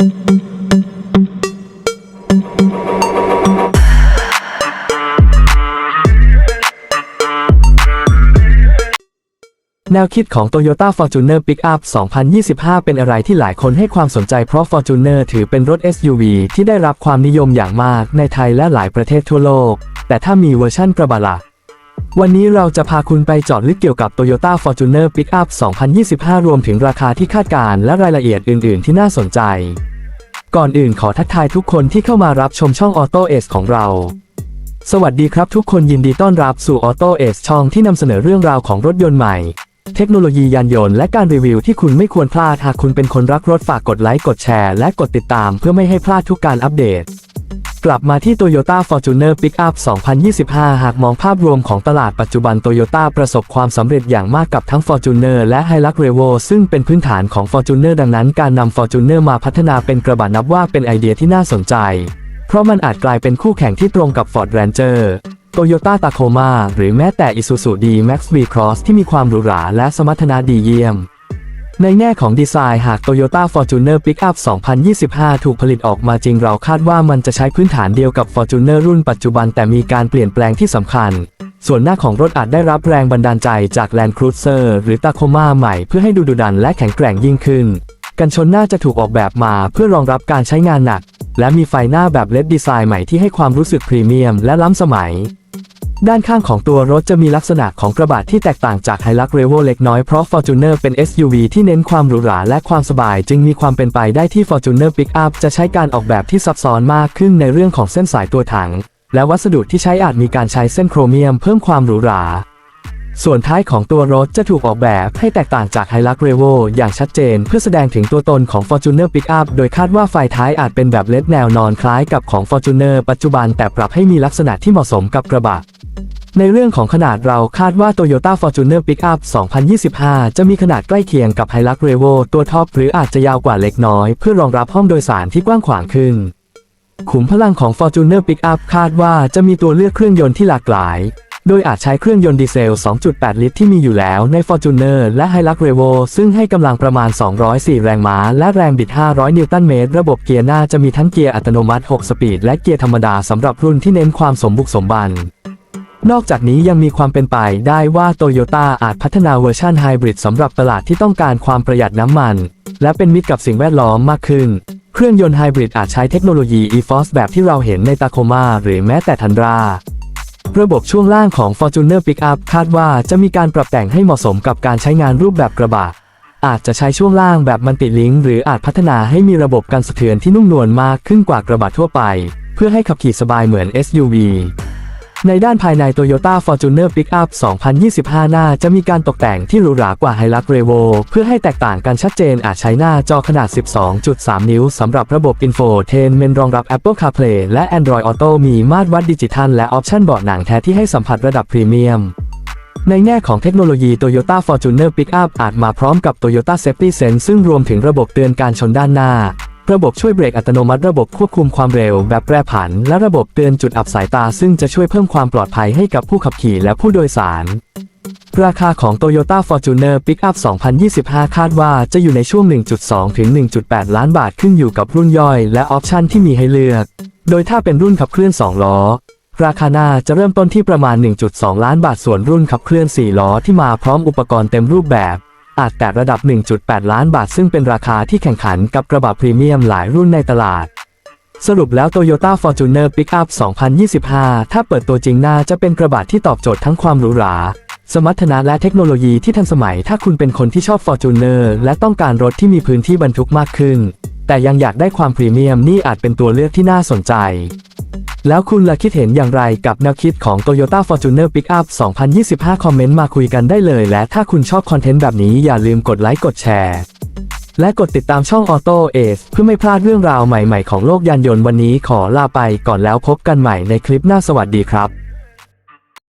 แนวคิดของ Toyota Fortuner Pickup 2025 เป็นอะไรที่หลายคนให้ความสนใจเพราะ Fortuner ถือเป็นรถ SUV ที่ได้รับความนิยมอย่างมากในไทยและหลายประเทศทั่วโลก แต่ถ้ามีเวอร์ชั่นกระบะล่ะวันนี้เราจะพาคุณไปจาะลึกเกี่ยวกับ Toyota Fortuner Pickup 2025 รวมถึงราคาที่คาดการณ์และรายละเอียดอื่น ๆ ที่น่าสนใจ ก่อนอื่นขอทักทายทุกคนที่เข้ามารับชมช่อง Auto Ace ของเรา สวัสดีครับทุกคนยินดีต้อนรับสู่ Auto Ace ช่องที่นำเสนอเรื่องราวของรถยนต์ใหม่ เทคโนโลยียานยนต์และการรีวิวที่คุณไม่ควรพลาดหากคุณเป็นคนรักรถฝากกดไลค์กดแชร์และกดติดตามเพื่อไม่ให้พลาดทุกการอัปเดต กลับมาที่ Toyota Fortuner Pickup 2025 หากมองภาพรวมของตลาดปัจจุบัน Toyota ประสบความสำเร็จอย่างมากกับทั้ง Fortuner และ Hilux Revo ซึ่งเป็นพื้นฐานของ Fortuner ดังนั้นการนำ Fortuner มาพัฒนาเป็นกระบะนับว่าเป็นไอเดียที่น่าสนใจ เพราะมันอาจกลายเป็นคู่แข่งที่ตรงกับ Ford Ranger Toyota Tacoma หรือแม้แต่ Isuzu D-Max V-Cross ที่มีความหรูหราและสมรรถนะดีเยี่ยม ในแง่ของดีไซน์หาก Toyota Fortuner Pickup 2025 ถูกผลิตออกมาจริงเราคาดว่ามันจะใช้พื้นฐานเดียวกับ Fortuner รุ่นปัจจุบันแต่มีการเปลี่ยนแปลงที่สำคัญ ส่วนหน้าของรถอาจได้รับแรงบันดาลใจจาก Land Cruiser หรือ Tacoma ใหม่เพื่อให้ดูดุดันและแข็งแกร่งยิ่งขึ้น กันชนหน้าจะถูกออกแบบมาเพื่อรองรับการใช้งานหนัก และมีไฟหน้าแบบ LED ดีไซน์ใหม่ที่ให้ความรู้สึกพรีเมียมและล้ำสมัย ด้านข้างของตัวรถจะมีลักษณะของกระบะที่แตกต่างจาก Hilux Revo เล็กน้อยเพราะ Fortuner เป็น SUV ที่เน้นความหรูหราและความสบาย จึงมีความเป็นไปได้ที่ Fortuner Pickup จะใช้การออกแบบที่ซับซ้อนมากขึ้นในเรื่องของเส้นสายตัวถัง และวัสดุที่ใช้อาจมีการใช้เส้นโครเมียมเพิ่มความหรูหรา ส่วนท้ายของตัวรถจะถูกออกแบบให้แตกต่างจาก Hilux Revo อย่างชัดเจน เพื่อแสดงถึงตัวตนของ Fortuner Pickup โดยคาดว่าไฟท้ายอาจเป็นแบบเล็ดแนวนอนคล้ายกับของ Fortuner ปัจจุบันแต่ปรับให้มีลักษณะที่เหมาะสมกับกระบะ ในเรื่องของขนาดเราคาดว่า Toyota Fortuner Pickup 2025 จะมีขนาดใกล้เคียงกับ Hilux Revo ตัวท็อปหรืออาจจะยาวกว่าเล็กน้อย เพื่อรองรับห้องโดยสารที่กว้างขวางขึ้น ขุมพลังของ Fortuner Pickup คาดว่าจะมีตัวเลือกเครื่องยนต์ที่หลากหลาย โดยอาจใช้เครื่องยนต์ดีเซล 2.8 ลิตรที่มีอยู่แล้วใน Fortuner และ Hilux Revo ซึ่งให้กำลังประมาณ 204 แรงม้า และแรงบิด 500 นิวตันเมตร ระบบเกียร์หน้าจะมีทั้งเกียร์อัตโนมัติ 6 สปีด และเกียร์ธรรมดาสำหรับรุ่นที่เน้นความสมบุกสมบัน นอกจากนี้ยังมีความเป็นไปได้ว่าโตโยต้าอาจพัฒนาเวอร์ชันไฮบริดสำหรับตลาดที่ต้องการความประหยัดน้ำมัน และเป็นมิตรกับสิ่งแวดล้อมมากขึ้น เครื่องยนต์ไฮบริดอาจใช้เทคโนโลยี e-force แบบที่เราเห็นในตาโคมาหรือแม้แต่ทันราระบบช่วงล่างของ Fortuner Pickup คาดว่าจะมีการปรับแต่งให้เหมาะสมกับการใช้งานรูปแบบกระบะ อาจจะใช้ช่วงล่างแบบมันติลิงหรืออาจพัฒนาให้มีระบบการสะเทือนที่นุ่มนวลมากขึ้นกว่ากระบะทั่วไป เพื่อให้ขับขี่สบายเหมือน SUV ในด้านภายใน Toyota Fortuner Pickup 2025 หน้าจะมีการตกแต่งที่หรูหรากว่า Hilux Revo เพื่อให้แตกต่างกันชัดเจนอาจใช้หน้าจอขนาด 12.3 นิ้วสำหรับระบบ Infotainment รองรับ Apple CarPlay และ Android Auto มีมาตรวัดดิจิทัลและออปชันเบาะหนังแท้ที่ให้สัมผัสระดับพรีเมียมในแง่ของเทคโนโลยี Toyota Fortuner Pickup อาจมาพร้อมกับ Toyota Safety Sense ซึ่งรวมถึงระบบเตือนการชนด้านหน้า ระบบช่วยเบรกอัตโนมัติระบบควบคุมความเร็วแบบแปรผัน และระบบเตือนจุดอับสายตาซึ่งจะช่วยเพิ่มความปลอดภัยให้กับผู้ขับขี่และผู้โดยสาร ราคาของ Toyota Fortuner Pickup 2025 คาดว่าจะอยู่ในช่วง 1.2 ถึง 1.8 ล้านบาทขึ้นอยู่กับรุ่นย่อยและออปชันที่มีให้เลือก โดยถ้าเป็นรุ่นขับเคลื่อน 2 ล้อ ราคาหน้าจะเริ่มต้นที่ประมาณ 1.2 ล้านบาทส่วนรุ่นขับเคลื่อน 4 ล้อที่มาพร้อมอุปกรณ์เต็มรูปแบบ อาจแตะระดับ 1.8 ล้านบาท ซึ่งเป็นราคาที่แข่งขันกับกระบะพรีเมียมหลายรุ่นในตลาด สรุปแล้ว Toyota Fortuner Pickup 2025 ถ้าเปิดตัวจริงน่าจะเป็นกระบะที่ตอบโจทย์ทั้งความหรูหรา สมรรถนะและเทคโนโลยีที่ทันสมัย ถ้าคุณเป็นคนที่ชอบ Fortuner และต้องการรถที่มีพื้นที่บรรทุกมากขึ้น แต่ยังอยากได้ความพรีเมียมนี่อาจเป็นตัวเลือกที่น่าสนใจ แล้วคุณล่ะคิดเห็นอย่างไรกับแนวคิดของ Toyota Fortuner Pickup 2025 คอมเมนต์มาคุยกันได้เลย และถ้าคุณชอบคอนเทนต์แบบนี้อย่าลืมกดไลค์กดแชร์และกดติดตามช่อง Auto Ace เพื่อไม่พลาดเรื่องราวใหม่ๆของโลกยานยนต์วันนี้ขอลาไปก่อนแล้วพบกันใหม่ในคลิปหน้าสวัสดีครับ